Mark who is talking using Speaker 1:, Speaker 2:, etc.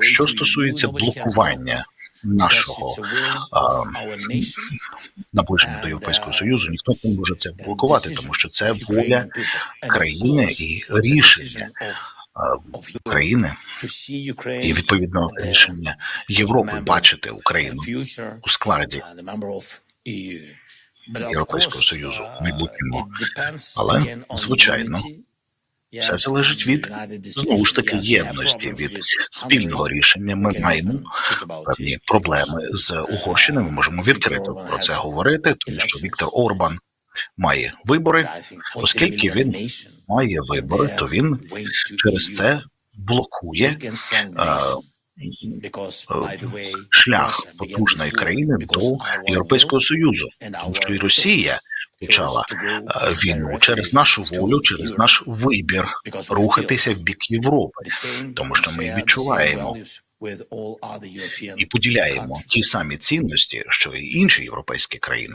Speaker 1: Що стосується блокування нашого а, наближення до Європейського Союзу, ніхто не може це блокувати, тому що це воля країни і рішення а, країни, і відповідно рішення Європи бачити Україну у складі Європейського Союзу в майбутньому. Але, звичайно, все залежить від знову ж таки єдності, від спільного рішення. Ми маємо певні проблеми з Угорщиною. Ми можемо відкрито про це говорити, тому що Віктор Орбан має вибори. Оскільки він має вибори, то він через це блокує е, шлях потужної країни до Європейського Союзу, тому що і Росія почала. Е, війну через нашу волю, через наш вибір рухатися в бік Європи, тому що ми відчуваємо і поділяємо ті самі цінності, що і інші європейські країни.